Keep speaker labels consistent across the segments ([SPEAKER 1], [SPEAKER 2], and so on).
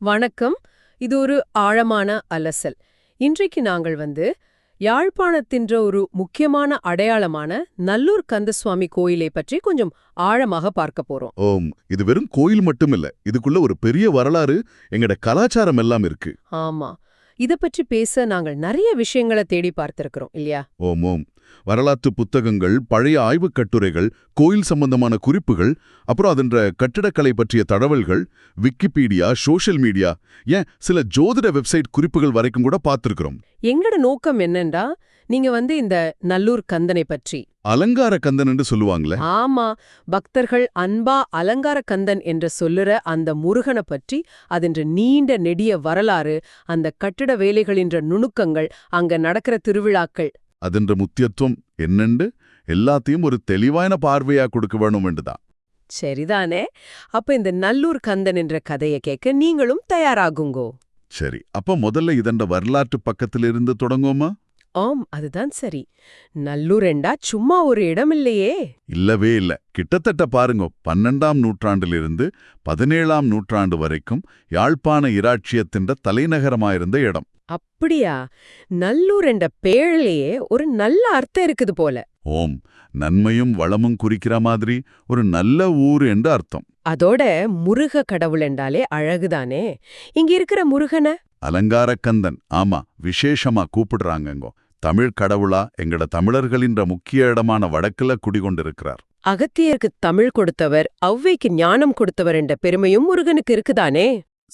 [SPEAKER 1] வணக்கம். இது ஒரு ஆழமான அலசல். இன்றைக்கு நாங்கள் வந்து யாழ்ப்பாணத்தின்ற ஒரு முக்கியமான அடையாளமான நல்லூர் கந்தசுவாமி கோயிலை பற்றி கொஞ்சம் ஆழமாக பார்க்க போறோம்.
[SPEAKER 2] ஓம். இது வெறும் கோயில் மட்டும் இல்ல இதுக்குள்ள ஒரு பெரிய வரலாறு எங்கட கலாச்சாரம் எல்லாம் இருக்கு.
[SPEAKER 1] ஆமா. இத பற்றி பேச நாங்கள் நிறைய விஷயங்களை தேடி பார்த்திருக்கிறோம் இல்லையா?
[SPEAKER 2] ஓம் ஓம். வரலாற்று புத்தகங்கள் பழைய ஆய்வுக் கட்டுரைகள் கோயில் சம்பந்தமான குறிப்புகள் அப்புறம் அதன்ற கட்டிடக்கலை பற்றிய தடவல்கள் விக்கிபீடியா சோஷியல் மீடியா ஏன் சில ஜோதிட வெப்சைட் குறிப்புகள் வரைக்கும் கூட பார்த்திருக்கிறோம்.
[SPEAKER 1] எங்கட நோக்கம் என்னண்டா நீங்க வந்து இந்த நல்லூர் கந்தனை பற்றி.
[SPEAKER 2] அலங்கார கந்தன் என்று சொல்லுவாங்களே?
[SPEAKER 1] ஆமா பக்தர்கள் அன்பா அலங்கார கந்தன் என்று சொல்லுற அந்த முருகனை பற்றி அதென்ற நீண்ட நெடிய வரலாறு அந்த கட்டிட வேலைகளின்ற நுணுக்கங்கள் அங்க நடக்கிற திருவிழாக்கள்.
[SPEAKER 2] அதன்ற முத்தியத்துவம் என்னண்டு? எல்லாத்தையும் ஒரு தெளிவான பார்வையா கொடுக்க வேணும் என்றுதான்
[SPEAKER 1] சரிதானே. அப்ப இந்த நல்லூர் கந்தன் என்ற கதையை கேட்க நீங்களும் தயாராகுங்கோ.
[SPEAKER 2] சரி அப்ப முதல்ல இதண்ட வரலாற்று பக்கத்திலிருந்து தொடங்குவோமா?
[SPEAKER 1] ஆம் அதுதான் சரி. நல்லூர் என்றா சும்மா ஒரு இடம் இல்லையே.
[SPEAKER 2] இல்லவே இல்ல. கிட்டத்தட்ட பாருங்க பன்னெண்டாம் நூற்றாண்டிலிருந்து பதினேழாம் நூற்றாண்டு வரைக்கும் யாழ்ப்பாண இராட்சியத்தின் தலைநகரமாயிருந்த இடம்.
[SPEAKER 1] அப்படியா? நல்லூர் என்ற பேர்லயே ஒரு நல்ல அர்த்தம் இருக்குது போல.
[SPEAKER 2] ஓம் நன்மையும் வளமும் குறிக்கிற மாதிரி ஒரு நல்ல ஊர் என்று அர்த்தம்.
[SPEAKER 1] அதோட முருக கடவுள் என்றாலே அழகுதானே? இங்க இருக்கிற முருகனை
[SPEAKER 2] அலங்காரக்கந்தன். ஆமா விசேஷமா கூப்பிடுறாங்கங்கோ. தமிழ் கடவுளா எங்கட தமிழர்களின்ற முக்கிய இடமான வடக்குல குடிகொண்டிருக்கிறார்.
[SPEAKER 1] அகத்தியருக்கு தமிழ் கொடுத்தவர் ஔவைக்கு ஞானம் கொடுத்தவர் என்ற பெருமையும் முருகனுக்கு இருக்குதானே?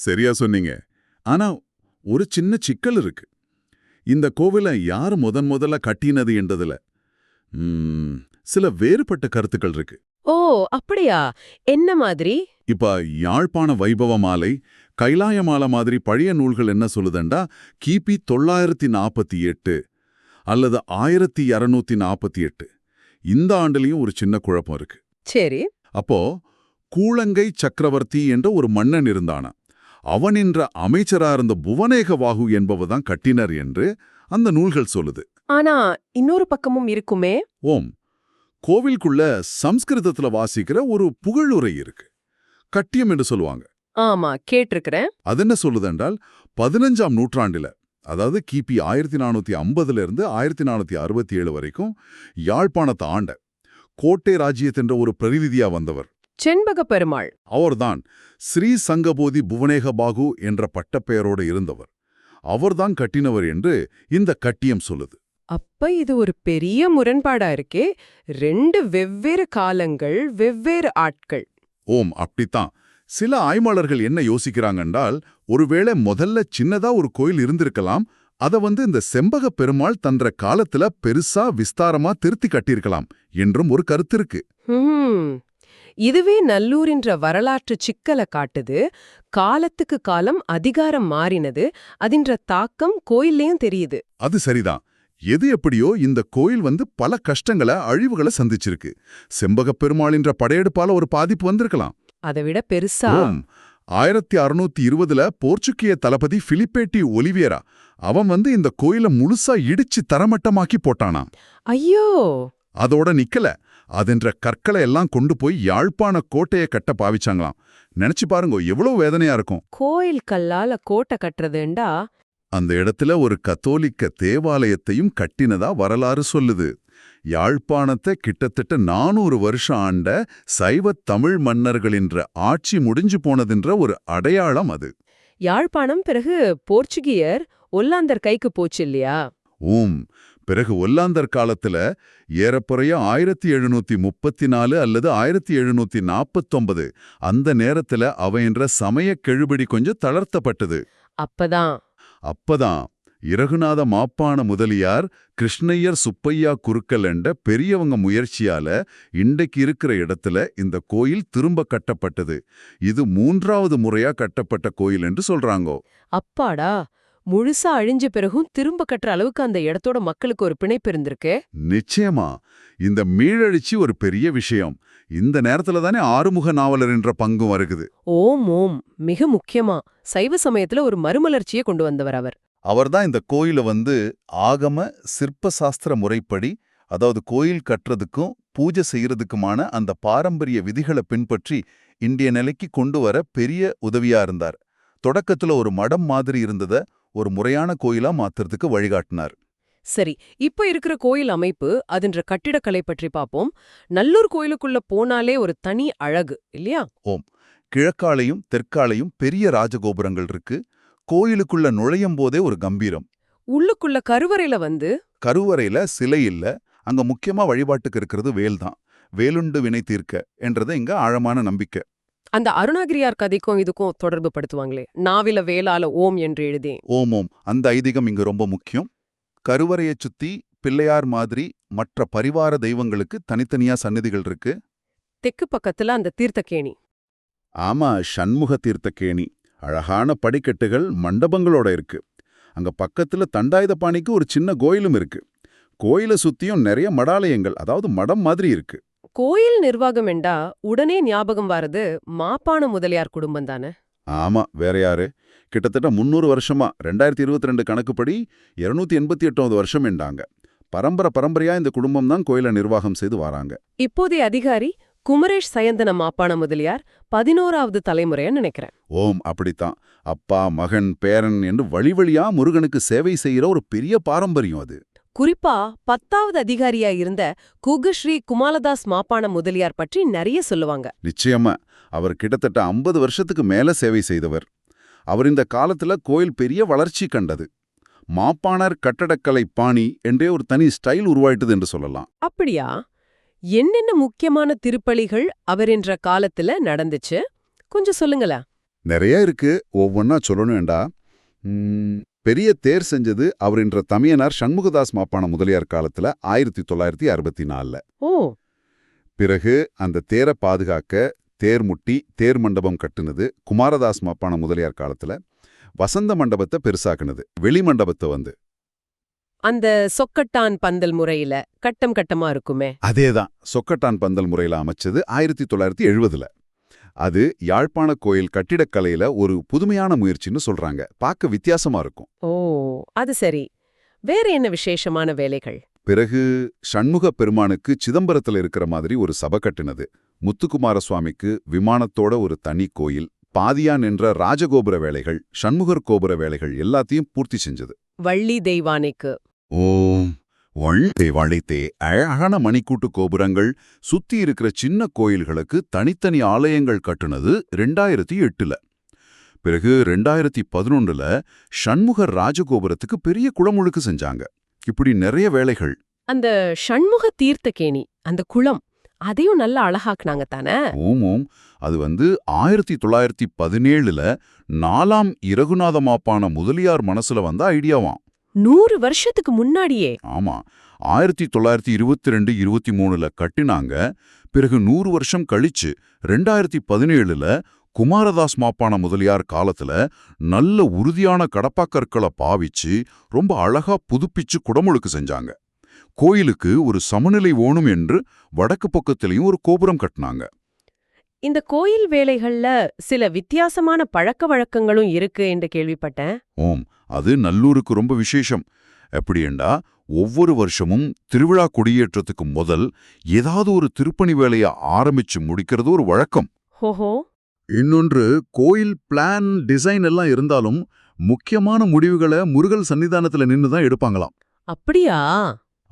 [SPEAKER 2] சரியா சொன்னீங்க. ஆனா ஒரு சின்ன சிக்கல் இருக்கு. இந்த கோவிலை யார் முதன் முதல்ல கட்டினது என்றதுல சில வேறுபட்ட கருத்துக்கள் இருக்கு.
[SPEAKER 1] ஓ அப்படியா? என்ன மாதிரி?
[SPEAKER 2] இப்ப யாழ்ப்பாண வைபவ மாலை கைலாய மாலை மாதிரி பழைய நூல்கள் என்ன சொல்லுதண்டா? கிபி தொள்ளாயிரத்தி நாற்பத்தி எட்டு அல்லது ஆயிரத்தி இரநூத்தி நாற்பத்தி எட்டு இந்த ஆண்டுலயும் ஒரு சின்ன குழப்பம் இருக்கு.
[SPEAKER 1] சரி.
[SPEAKER 2] அப்போ கூழங்கை சக்கரவர்த்தி என்ற ஒரு மன்னன் இருந்தானா? அவன் என்ற அமைச்சரா இருந்த புவனேகவாகு என்பவதான் கட்டினர் என்று அந்த நூல்கள் சொல்லுது.
[SPEAKER 1] ஆனா இன்னொரு பக்கமும் இருக்குமே.
[SPEAKER 2] ஓம். கோவிலுக்குள்ள சம்ஸ்கிருதத்துல வாசிக்கிற ஒரு புகழுரை இருக்கு. கட்டியம் என்று சொல்லுவாங்க.
[SPEAKER 1] ஆமா கேட்டிருக்கிறேன்.
[SPEAKER 2] அது என்ன சொல்லுதென்றால் பதினஞ்சாம் நூற்றாண்டுல அதாவது கிபி ஆயிரத்தி நானூத்தி ஐம்பதுல இருந்து ஆயிரத்தி நானூத்தி அறுபத்தி ஏழு வரைக்கும் யாழ்ப்பாணத்தை ஆண்ட கோட்டை ராஜ்யத்தின்ற ஒரு பிரதிநிதியா வந்தவர்.
[SPEAKER 1] செண்பக பெருமாள்.
[SPEAKER 2] அவர்தான் ஸ்ரீ சங்கபோதி புவனேகபாகு என்ற பட்டப்பெயரோடு இருந்தவர். அவர்தான் கட்டினவர் என்று இந்த கட்டியம் சொல்லுது.
[SPEAKER 1] அப்ப இது ஒரு பெரிய முரண்பாடா இருக்கே. ரெண்டு வெவ்வேறு காலங்கள் வெவ்வேறு ஆட்கள்.
[SPEAKER 2] ஓம் அப்படித்தான். சில ஆய்வாளர்கள் என்ன யோசிக்கிறாங்கன்றால் ஒருவேளை முதல்ல சின்னதா ஒரு கோயில் இருந்திருக்கலாம் அத வந்து இந்த செம்பக பெருமாள் தன்ற காலத்துல பெருசா விஸ்தாரமா திருத்தி கட்டியிருக்கலாம் என்றும் ஒரு கருத்து இருக்கு.
[SPEAKER 1] இதுவே நல்லூரின்ற வரலாற்று சிக்கலை காட்டுது. காலத்துக்கு காலம் அதிகாரம் மாறினது. அதின்ற தாக்கம் கோயில்லையும் தெரியுது.
[SPEAKER 2] அது சரிதான். எது எப்படியோ இந்த கோயில் வந்து பல கஷ்டங்களை அழிவுகளை சந்திச்சிருக்கு. செம்பகப் பெருமாளின்ற படையெடுப்பால ஒரு பாதிப்பு வந்திருக்கலாம்.
[SPEAKER 1] அதை விட பெருசா
[SPEAKER 2] ஆயிரத்தி அறுநூத்தி இருபதுல போர்ச்சுக்கிய தளபதி பிலிப்பேட்டி ஒலிவியரா அவன் வந்து இந்த கோயிலை முழுசா இடிச்சு தரமட்டமாக்கி போட்டானாம்.
[SPEAKER 1] ஐயோ!
[SPEAKER 2] அதோட நிக்கல. அதென்ற கற்களை எல்லாம் கொண்டு போய் யாழ்ப்பாண கோட்டையை கட்ட பாவிச்சாங்களாம். நினைச்சு பாருங்க எவ்வளவு வேதனையா இருக்கும்.
[SPEAKER 1] கோயில் கல்லால கோட்டை கட்டுறதுண்டா?
[SPEAKER 2] அந்த இடத்துல ஒரு கத்தோலிக்க தேவாலயத்தையும் கட்டினதா வரலாறு சொல்லுது. யாழ்ப்பாணத்தை கிட்டத்தட்ட நானூறு வருஷம் ஆண்ட சைவத் தமிழ் மன்னர்களின்ற ஆட்சி முடிஞ்சு போனதுன்ற ஒரு அடையாளம் அது.
[SPEAKER 1] யாழ்ப்பாணம் பிறகு போர்ச்சுகியர் ஒல்லாந்தர் கைக்கு போச்சு இல்லையா?
[SPEAKER 2] ஊம். பிறகு ஒல்லாந்தர் காலத்துல ஏறக்குறைய ஆயிரத்தி எழுநூத்தி முப்பத்தி நாலு அல்லது ஆயிரத்தி எழுநூத்தி நாப்பத்தொன்பது அந்த நேரத்துல அவைன்ற சமய கெழுபடி கொஞ்சம் தளர்த்தப்பட்டது.
[SPEAKER 1] அப்பதான்.
[SPEAKER 2] அப்பதான். இரகுநாத மாப்பான முதலியார் கிருஷ்ணய்யர் சுப்பையா குருக்கள் என்ற பெரியவங்க முயற்சியால இன்றைக்கு இருக்கிற இடத்துல இந்த கோயில் திரும்ப கட்டப்பட்டது. இது மூன்றாவது முறையா கட்டப்பட்ட கோயில் என்று சொல்றாங்கோ.
[SPEAKER 1] அப்பாடா! முழுசா அழிஞ்ச பிறகும் திரும்ப கட்டுற அளவுக்கு அந்த இடத்தோட மக்களுக்கு ஒரு பிணைப்பு இருந்திருக்கு.
[SPEAKER 2] நிச்சயமா! இந்த மீழழிச்சி ஒரு பெரிய விஷயம். இந்த நேரத்துல தானே ஆறுமுக நாவலர் என்ற பங்கும் வருகுது.
[SPEAKER 1] ஓம் ஓம்! மிக முக்கியமா! சைவ சமயத்துல ஒரு மறுமலர்ச்சியை கொண்டு வந்தவர் அவர்.
[SPEAKER 2] அவர்தான் இந்த கோயிலை வந்து ஆகம சிற்ப சாஸ்திர முறைப்படி அதாவது கோயில் கட்டுறதுக்கும் பூஜை செய்யறதுக்குமான அந்த பாரம்பரிய விதிகளை பின்பற்றி இந்திய நிலைக்கு கொண்டு வர பெரிய உதவியா இருந்தார். தொடக்கத்துல ஒரு மடம் மாதிரி இருந்தத ஒரு முறையான கோயிலா மாத்துறதுக்கு வழிகாட்டினார்.
[SPEAKER 1] சரி இப்ப இருக்கிற கோயில் அமைப்பு அதுன்ற கட்டிடக்கலை பற்றி பாப்போம். நல்லூர் கோயிலுக்குள்ள போனாலே ஒரு தனி அழகு இல்லையா?
[SPEAKER 2] கிழக்காலையும் தெற்காலையும் பெரிய ராஜகோபுரங்கள் இருக்கு. கோயிலுக்குள்ள நுழையும் போதே ஒரு கம்பீரம்.
[SPEAKER 1] உள்ளுக்குள்ள கருவறையில வந்து
[SPEAKER 2] கருவறையில சிலை இல்ல அங்க முக்கியமா வழிபாட்டுக்கு இருக்கிறது வேல் தான். வேலுண்டு வினை தீர்க்க என்றது இங்க ஆழமான நம்பிக்கை.
[SPEAKER 1] அந்த அருணாகிரியார் கதைக்கும் இதுக்கும் தொடர்பு படுத்துவாங்களே நாவில வேலால ஓம் என்று எழுதி
[SPEAKER 2] ஓம் ஓம். அந்த ஐதீகம் இங்க ரொம்ப முக்கியம். கருவறையைச் சுத்தி பிள்ளையார் மாதிரி மற்ற பரிவார தெய்வங்களுக்கு தனித்தனியா சந்நிதிகள் இருக்கு.
[SPEAKER 1] தெக்கு பக்கத்துல அந்த தீர்த்தக்கேணி
[SPEAKER 2] ஆமா சண்முக தீர்த்தக்கேணி அழகான படிக்கட்டுகள் மண்டபங்களோட இருக்கு. அங்க பக்கத்துல தண்டாயுதபாணிக்கு ஒரு சின்ன கோயிலும் இருக்கு. கோயிலை சுத்தியும் நிறைய மடாலயங்கள் அதாவது மடம் மாதிரி இருக்கு.
[SPEAKER 1] கோயில் நிர்வாகம் என்றா உடனே ஞாபகம் வாரது மாப்பான முதலியார் குடும்பம் தானே?
[SPEAKER 2] ஆமா வேற யாரு? கிட்டத்தட்ட முந்நூறு வருஷமா ரெண்டாயிரத்தி இருபத்தி ரெண்டு கணக்குப்படி இருநூத்தி எண்பத்தி எட்டாவது வருஷம் என்றாங்க. பரம்பரை பரம்பரையா இந்த குடும்பம் தான் கோயிலை நிர்வாகம் செய்து வராங்க.
[SPEAKER 1] இப்போதைய அதிகாரி குமரேஷ் சயந்தன மாப்பான முதலியார் பதினோராவது தலைமுறையா நினைக்கிறேன்.
[SPEAKER 2] ஓம் அப்படித்தான். அப்பா மகன் பேரன் என்று வழி வழியா முருகனுக்கு சேவை செய்யற ஒரு பெரிய பாரம்பரியம் அது.
[SPEAKER 1] குறிப்பா பத்தாவது அதிகாரியா இருந்த குகுஸ்ரீ குமாலதாஸ் மாப்பான முதலியார் பற்றி நிறைய சொல்லுவாங்க.
[SPEAKER 2] நிச்சயமா அவர் கிட்டத்தட்ட ஐம்பது வருஷத்துக்கு மேல சேவை செய்தவர். அவர் இந்த காலத்துல கோயில் பெரிய வளர்ச்சி கண்டது. மாப்பாணர் கட்டடக்கலை பாணி என்றே ஒரு தனி ஸ்டைல் உருவாயிட்டது என்று சொல்லலாம்.
[SPEAKER 1] அப்படியா? என்னென்ன முக்கியமான திருப்பலிகள் அவர் என்ற காலத்துல நடந்துச்சு? கொஞ்சம் சொல்லுங்களேன்.
[SPEAKER 2] நிறைய இருக்கு. ஒவ்வொன்னா சொல்லணும்டா. பெரிய தேர் செஞ்சது அவர் என்ற தமையனார் சண்முகதாஸ் மாப்பான முதலியார் காலத்துல ஆயிரத்தி தொள்ளாயிரத்தி அறுபத்தி நாலுல.
[SPEAKER 1] ஓ!
[SPEAKER 2] பிறகு அந்த தேரை பாதுகாக்க தேர் முட்டி தேர் மண்டபம் கட்டுனது குமாரதாஸ் மாப்பான முதலியார் காலத்துல. வசந்த மண்டபத்தை பெருசாக்குனது வெளி மண்டபத்தை வந்து.
[SPEAKER 1] அந்த சொக்கட்டான் பந்தல் முறையில கட்டம் கட்டமா இருக்குமே.
[SPEAKER 2] அதேதான். சொக்கட்டான் பந்தல் முறையில அமைச்சது ஆயிரத்தி தொள்ளாயிரத்தி எழுபதுல அது யாழ்ப்பாண கோயில் கட்டிடக்கலையில ஒரு புதுமையான முயற்சின்னு சொல்றாங்க. பார்க்க வித்தியாசமா இருக்கும்.
[SPEAKER 1] ஓ அது சரி. வேற என்ன விசேஷமான வேலைகள்?
[SPEAKER 2] பிறகு சண்முக பெருமானுக்கு சிதம்பரத்துல இருக்கிற மாதிரி ஒரு சபை கட்டினது. முத்துக்குமார சுவாமிக்கு விமானத்தோட ஒரு தனி கோயில் பாதியான் என்ற ராஜகோபுர வேலைகள் சண்முகர் கோபுர வேலைகள் எல்லாத்தையும் பூர்த்தி செஞ்சது.
[SPEAKER 1] வள்ளி தெய்வானைக்கு.
[SPEAKER 2] ஓம். வழித்தே வழித்தே அழகான மணிக்கூட்டு கோபுரங்கள் சுத்தி இருக்கிற சின்ன கோயில்களுக்கு தனித்தனி ஆலயங்கள் கட்டுனது ரெண்டாயிரத்தி எட்டுல. பிறகு ரெண்டாயிரத்தி பதினொன்றுல சண்முகர் ராஜகோபுரத்துக்கு பெரிய குளமுழுக்கு செஞ்சாங்க. இப்படி நிறைய வேலைகள்.
[SPEAKER 1] அந்த ஷண்முக தீர்த்தகேணி அந்த குளம் அதையும் நல்லா அழகாக்குனாங்க தானே?
[SPEAKER 2] ஓம் ஓம். அது வந்து ஆயிரத்தி தொள்ளாயிரத்தி பதினேழுல நாலாம் இரகுநாத மாப்பான முதலியார் மனசுல வந்த ஐடியாவாம்.
[SPEAKER 1] நூறு வருஷத்துக்கு முன்னாடியே.
[SPEAKER 2] ஆமா. ஆயிரத்தி தொள்ளாயிரத்தி இருபத்தி ரெண்டு இருபத்தி மூணுல கட்டினாங்க. பிறகு நூறு வருஷம் கழிச்சு ரெண்டாயிரத்தி பதினேழுல குமாரதாஸ் மாப்பான முதலியார் காலத்துல நல்ல உறுதியான கடப்பாக்கற்களை பாவிச்சு ரொம்ப அழகா புதுப்பிச்சு குடமுழுக்கு செஞ்சாங்க. கோயிலுக்கு ஒரு சமநிலை வேணும் என்று வடக்கு பக்கத்திலையும் ஒரு கோபுரம் கட்டினாங்க.
[SPEAKER 1] இந்த கோயில் வேலைகள்ல சில வித்தியாசமான பழக்க வழக்கங்களும் இருக்கு என்று கேள்விப்பட்டேன்.
[SPEAKER 2] ஓம். அது நல்லூருக்கு ரொம்ப விசேஷம். எப்படியெண்டா ஒவ்வொரு வருஷமும் திருவிழா கொடியேற்றத்துக்கு முதல் ஏதாவது ஒரு திருப்பணி வேலையை ஆரம்பிச்சு முடிக்கிறது ஒரு வழக்கம்.
[SPEAKER 1] ஹோஹோ
[SPEAKER 2] இன்னொன்று கோயில் பிளான் டிசைன் எல்லாம் இருந்தாலும் முக்கியமான முடிவுகளை முருகல் சன்னிதானத்துல நின்னு தான் எடுப்பாங்களாம்.
[SPEAKER 1] அப்படியா?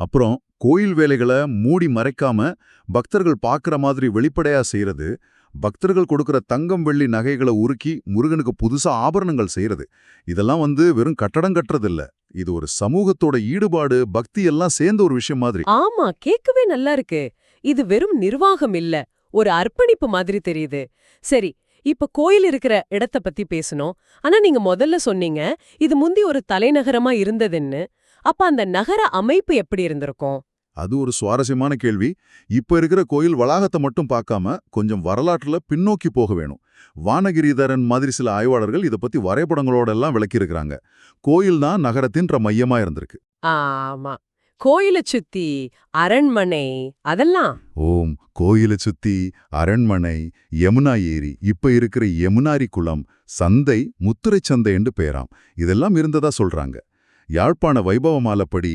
[SPEAKER 2] அப்புறம் கோயில் வேலைகளை மூடி மறைக்காம பக்தர்கள் பார்க்குற மாதிரி வெளிப்படையா செய்யறது பக்தர்கள் கொடுக்குற தங்கம் வெள்ளி நகைகளை உருக்கி முருகனுக்கு புதுசா ஆபரணங்கள் செய்கிறது இதெல்லாம் வந்து வெறும் கட்டடம் கட்டுறதில்ல. இது ஒரு சமூகத்தோட ஈடுபாடு பக்தி எல்லாம் சேர்ந்த ஒரு விஷயம் மாதிரி.
[SPEAKER 1] ஆமா கேட்கவே நல்லா இருக்கு. இது வெறும் நிர்வாகம் இல்ல ஒரு அர்ப்பணிப்பு மாதிரி தெரியுது. சரி இப்ப கோயில் இருக்கிற இடத்த பத்தி பேசணும். ஆனா நீங்க முதல்ல சொன்னீங்க இது முந்தி ஒரு தலைநகரமா இருந்ததுன்னு. அப்ப அந்த நகர அமைப்பு எப்படி இருந்திருக்கும்?
[SPEAKER 2] அது ஒரு சுவாரஸ்யமான கேள்வி. இப்ப இருக்கிற கோயில் வளாகத்தை மட்டும் பார்க்காம கொஞ்சம் வரலாற்றுல பின்னோக்கி போக வேணும். வானகிரிதரன் மாதிரி சில ஆய்வாளர்கள் இத பத்தி வரைபடங்களோட எல்லாம் விளக்கியிருக்கிறாங்க. கோயில் தான் நகரத்தின்ற மையமா இருந்திருக்கு.
[SPEAKER 1] ஆமா. கோயில சுத்தி அரண்மனை அதெல்லாம்.
[SPEAKER 2] ஓம். கோயிலை சுத்தி அரண்மனை யமுனா ஏரி இப்ப இருக்கிற யமுனாரி குளம் சந்தை முத்துரை சந்தை என்று பெயராம் இதெல்லாம் இருந்ததா சொல்றாங்க. யாழ்ப்பாண வைபவமாலப்படி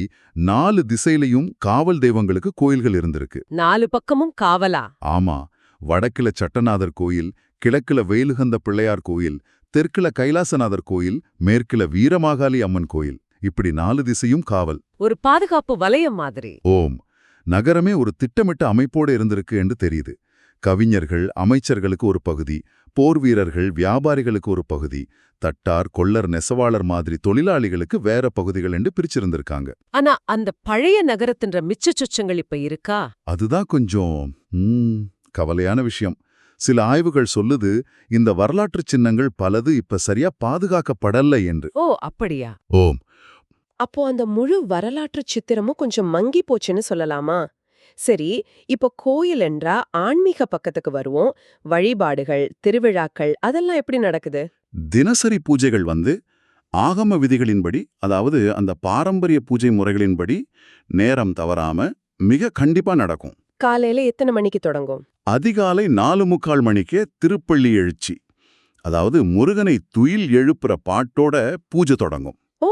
[SPEAKER 2] நாலு திசையிலையும் காவல் தெய்வங்களுக்கு கோயில்கள் இருந்திருக்கு.
[SPEAKER 1] நாலு பக்கமும் காவலா?
[SPEAKER 2] ஆமா வடக்குல சட்டநாதர் கோயில் கிழக்குல வேலுகந்த பிள்ளையார் கோயில் தெற்குல கைலாசநாதர் கோயில் மேற்குல வீரமாகாளி அம்மன் கோயில். இப்படி நாலு திசையும் காவல்.
[SPEAKER 3] ஒரு பாதுகாப்பு வலயம் மாதிரி.
[SPEAKER 2] ஓம் நகரமே ஒரு திட்டமிட்ட அமைப்போடு இருந்திருக்கு என்று தெரியுது. கவிஞர்கள் அமைச்சர்களுக்கு ஒரு பகுதி போர் வீரர்கள் வியாபாரிகளுக்கு ஒரு பகுதி தட்டார் கொள்ளர் நெசவாளர் மாதிரி தொழிலாளிகளுக்கு வேற பகுதிகள் என்று பிரிச்சிருந்திருக்காங்க.
[SPEAKER 3] ஆனா அந்த பழைய நகரத்தின்ற மிச்ச சொச்சங்கள் இப்ப இருக்கா?
[SPEAKER 2] அதுதான் கொஞ்சம் கவலையான விஷயம். சில ஆய்வுகள் சொல்லுது இந்த வரலாற்று சின்னங்கள் பலது இப்ப சரியா பாதுகாக்கப்படல என்று.
[SPEAKER 3] ஓ அப்படியா?
[SPEAKER 2] ஓம்.
[SPEAKER 1] அப்போ அந்த முழு வரலாற்று சித்திரமும் கொஞ்சம் மங்கி போச்சுன்னு சொல்லலாமா? சரி இப்போ கோயில் என்றா ஆன்மீக பக்கத்துக்கு வருவோம். வழிபாடுகள் திருவிழாக்கள் அதெல்லாம் எப்படி நடக்குது?
[SPEAKER 2] தினசரி பூஜைகள் வந்து ஆகம விதிகளின்படி அதாவது அந்த பாரம்பரிய பூஜை முறைகளின்படி நேரம் தவறாம மிக கண்டிப்பா நடக்கும்.
[SPEAKER 1] காலையில எத்தனை மணிக்கு தொடங்கும்?
[SPEAKER 2] அதிகாலை நாலு முக்கால் மணிக்கே திருப்பள்ளி எழுச்சி. அதாவது முருகனை துயில் எழுப்புற பாட்டோட பூஜை தொடங்கும்.
[SPEAKER 1] ஓ!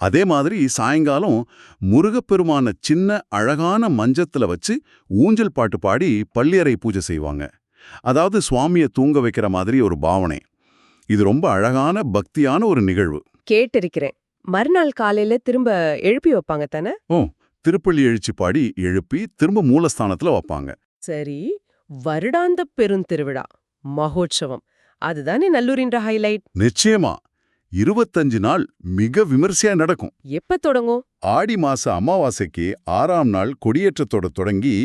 [SPEAKER 2] அதே மாதிரி சாயங்காலம் முருகப்பெருமான சின்ன அழகான மஞ்சத்துல வச்சு ஊஞ்சல் பாட்டு பாடி பள்ளியறை பூஜை செய்வாங்க. அதாவது சுவாமியை தூங்க வைக்கிற மாதிரி ஒரு பாவனை. இது ரொம்ப அழகான பக்தியான ஒரு நிகழ்வு.
[SPEAKER 1] கேட்டிருக்கிறேன். மறுநாள் காலையில திரும்ப எழுப்பி வைப்பாங்க தானே?
[SPEAKER 2] திருப்பள்ளி எழுச்சி பாடி எழுப்பி திரும்ப மூலஸ்தானத்துல வைப்பாங்க.
[SPEAKER 1] சரி வருடாந்த பெருந்திருவிழா மகோற்சவம். அதுதானே நல்லூரின்ற ஹைலைட்
[SPEAKER 2] நிச்சயமா. இருபத்தஞ்சு நாள் மிக விமர்சையா நடக்கும்.
[SPEAKER 1] எப்ப தொடங்கும்?
[SPEAKER 2] ஆடி மாச அமாவாசைக்கு ஆறாம் நாள் கொடியேற்றத்தோட தொடங்கி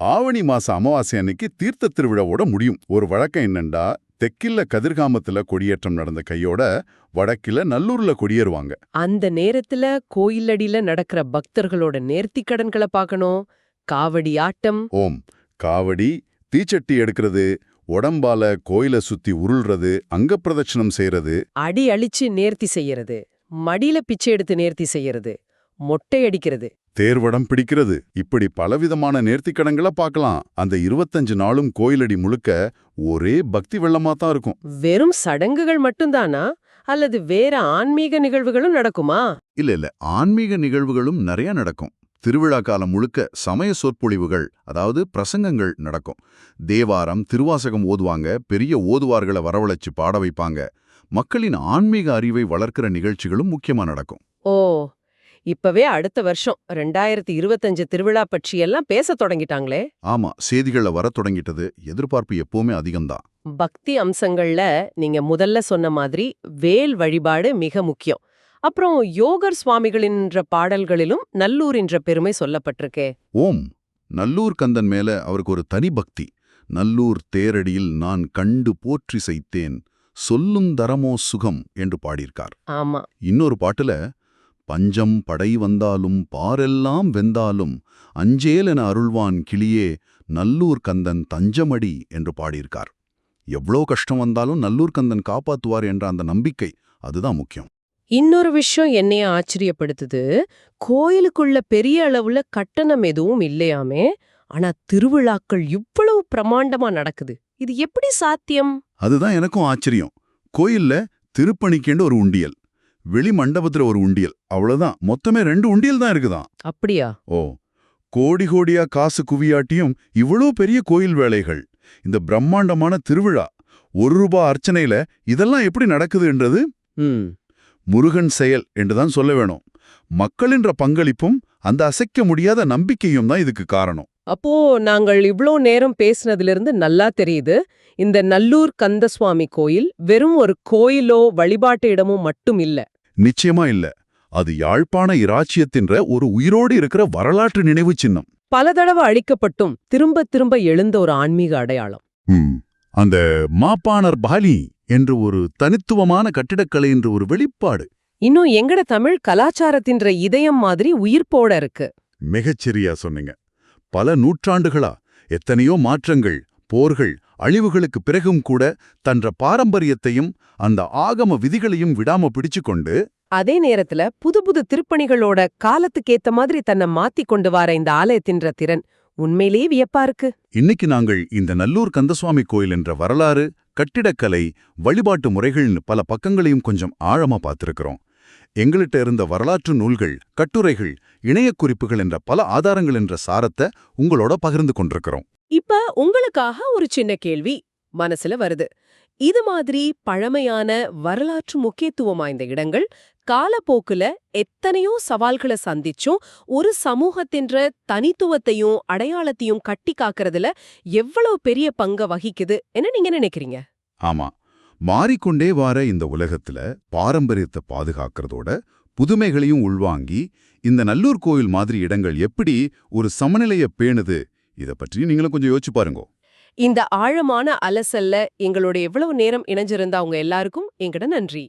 [SPEAKER 2] ஆவணி மாச அமாவாசை அன்னைக்கு தீர்த்த திருவிழாவோட முடியும். ஒரு வழக்கம் என்னண்டா தெற்கில்ல கதிர்காமத்துல கொடியேற்றம் நடந்த கையோட வடக்கில நல்லூர்ல கொடியேறுவாங்க.
[SPEAKER 1] அந்த நேரத்துல கோயிலடியில நடக்கிற பக்தர்களோட நேர்த்திக்கடன்களை பார்க்கணும் காவடி ஆட்டம்.
[SPEAKER 2] ஓம். காவடி தீச்சட்டி எடுக்கிறது உடம்பால கோயில சுத்தி உருள்றது அங்க பிரதட்சணம் செய்யறது
[SPEAKER 1] அடி அழிச்சு நேர்த்தி செய்யறது மடியில பிச்சை எடுத்து நேர்த்தி செய்யறது. மொட்டை அடிக்கிறது
[SPEAKER 2] தேர்வடம் பிடிக்கிறது. இப்படி பலவிதமான நேர்த்திக்கடன்களை பார்க்கலாம். அந்த இருபத்தஞ்சு நாளும் கோயிலடி முழுக்க ஒரே பக்தி வெள்ளமா தான் இருக்கும்.
[SPEAKER 1] வெறும் சடங்குகள் மட்டும்தானா? அல்லது வேற ஆன்மீக நிகழ்வுகளும் நடக்குமா?
[SPEAKER 2] இல்ல இல்ல. ஆன்மீக நிகழ்வுகளும் நிறைய நடக்கும். திருவிழா காலம் முழுக்க சமய சொற்பொழிவுகள் அதாவது பிரசங்கங்கள் நடக்கும். தேவாரம் திருவாசகம் ஓதுவாங்க பெரிய ஓதுவார்களை வரவழைச்சு பாட வைப்பாங்க. மக்களின் ஆன்மீக அறிவை வளர்க்கிற நிகழ்ச்சிகளும் முக்கியமா நடக்கும்.
[SPEAKER 1] ஓ இப்பவே அடுத்த வருஷம் ரெண்டாயிரத்தி இருபத்தஞ்சு திருவிழா பற்றியெல்லாம் பேசத் தொடங்கிட்டாங்களே.
[SPEAKER 2] ஆமா செய்திகள்ல வரத் தொடங்கிட்டது எதிர்பார்ப்பு எப்பவுமே அதிகம்தான்.
[SPEAKER 1] பக்தி அம்சங்கள்ல நீங்க முதல்ல சொன்ன மாதிரி வேல் வழிபாடு மிக முக்கியம். அப்புறம் யோகர் சுவாமிகளின்ற பாடல்களிலும் நல்லூரின்ற பெருமை சொல்லப்பட்டிருக்கே.
[SPEAKER 2] ஓம் நல்லூர் கந்தன் மேல அவருக்கு ஒரு தனி பக்தி. நல்லூர் தேரடியில் நான் கண்டு போற்றி செய்தேன் சொல்லும் தரமோ சுகம் என்று பாடியிருக்கார்.
[SPEAKER 1] ஆமா.
[SPEAKER 2] இன்னொரு பாட்டுல பஞ்சம் படை வந்தாலும் பாரெல்லாம் வெந்தாலும் அஞ்சேலென அருள்வான் கிளியே நல்லூர் கந்தன் தஞ்சமடி என்று பாடியிருக்கார். எவ்வளோ கஷ்டம் வந்தாலும் நல்லூர் கந்தன் காப்பாத்துவார் என்ற அந்த நம்பிக்கை அதுதான் முக்கியம்.
[SPEAKER 1] இன்னொரு விஷயம் என்னைய ஆச்சரியப்படுத்துது. கோயிலுக்குள்ள பெரிய அளவுல கட்டணம் எதுவும் இல்லையாமே ஆனா திருவிழாக்கள் இவ்வளவு பிரமாண்டமா நடக்குது. இது எப்படி சாத்தியம்?
[SPEAKER 2] அதுதான் எனக்கும் ஆச்சரியம். கோயில்ல திருப்பணிக்கேண்டு ஒரு உண்டியல். வெளி மண்டபத்துல ஒரு உண்டியல். அவ்வளவுதான். மொத்தமே ரெண்டு உண்டியல் தான் இருக்குதாம்
[SPEAKER 1] அப்படியா?
[SPEAKER 2] ஓ. கோடி கோடியா காசு குவியாட்டியும் இவ்வளோ பெரிய கோயில் வேலைகள். இந்த பிரம்மாண்டமான திருவிழா ஒரு ரூபா அர்ச்சனையில இதெல்லாம் எப்படி நடக்குதுன்றது முருகன் செயல் என்றுதான் சொல்ல வேணும். மக்களின்ற பங்களிப்பும் அந்த அசைக்க முடியாத நம்பிக்கையும் தான் இதுக்கு காரணம்.
[SPEAKER 1] அப்போ நாங்கள் இவ்ளோ நேரம் பேசினதிலிருந்து நல்லா தெரியுது. இந்த நல்லூர் கந்தசுவாமி கோயில் வெறும் ஒரு கோயிலோ வழிபாட்டு இடமோ மட்டும் இல்ல.
[SPEAKER 2] நிச்சயமா இல்ல. அது யாழ்ப்பாண இராச்சியத்தின்ற ஒரு உயிரோடு இருக்கிற வரலாற்று நினைவு சின்னம்.
[SPEAKER 1] பல தடவை அழிக்கப்பட்டும் திரும்ப திரும்ப எழுந்த ஒரு ஆன்மீக அடையாளம்.
[SPEAKER 2] அந்த மாப்பாணர் பாலி என்று ஒரு தனித்துவமான கட்டிடக்கலை என்ற ஒரு வெளிப்பாடு.
[SPEAKER 1] இன்னும் எங்கட தமிழ் கலாச்சாரத்தின்ற இதயம் மாதிரி உயிர்ப்போட இருக்கு.
[SPEAKER 2] மிகச்சரியா சொன்னீங்க. பல நூற்றாண்டுகளா எத்தனையோ மாற்றங்கள் போர்கள் அழிவுகளுக்கு பிறகும் கூட தன்ற பாரம்பரியத்தையும் அந்த ஆகம விதிகளையும் விடாம பிடிச்சுக்கொண்டு
[SPEAKER 1] அதே நேரத்துல புது புது திருப்பணிகளோட காலத்துக்கேத்த மாதிரி தன்னை மாத்தி கொண்டு வர இந்த ஆலயத்தின்ற திறன் உண்மையிலேயே வியப்பா இருக்கு.
[SPEAKER 2] இன்னைக்கு நாங்கள் இந்த நல்லூர் கந்தசுவாமி கோயில் என்ற வரலாறு கட்டிடக்கலை வழிபாட்டு முறைகள்னு பல பக்கங்களையும் கொஞ்சம் ஆழமா பார்த்திருக்கிறோம். எங்கள்கிட்ட இருந்த வரலாற்று நூல்கள் கட்டுரைகள் இணையக் குறிப்புகள் என்ற பல ஆதாரங்கள் என்ற சாரத்தை உங்களோட பகிர்ந்து கொண்டிருக்கிறோம்.
[SPEAKER 1] இப்ப உங்களுக்காக ஒரு சின்ன கேள்வி மனசுல வருது. இது மாதிரி பழமையான வரலாற்று முக்கியத்துவம் வாய்ந்த இடங்கள் காலப்போக்குல எத்தனையோ சவால்களை சந்திச்சும் ஒரு சமூகத்தின்ற தனித்துவத்தையும் அடையாளத்தையும் கட்டி காக்கறதுல எவ்வளவு பெரிய பங்க வகிக்குது என்ன நீங்க நினைக்கிறீங்க?
[SPEAKER 2] ஆமா. மாறிக்கொண்டே வார இந்த உலகத்துல பாரம்பரியத்தை பாதுகாக்கிறதோட புதுமைகளையும் உள்வாங்கி இந்த நல்லூர் கோயில் மாதிரி இடங்கள் எப்படி ஒரு சமநிலையை பேணுது இத பற்றி நீங்களும் கொஞ்சம் யோசிச்சு பாருங்க.
[SPEAKER 1] இந்த ஆழமான அலசல்ல எங்களோட எவ்வளவு நேரம் இணைஞ்சிருந்தா உங்க எல்லாருக்கும் எங்கட நன்றி.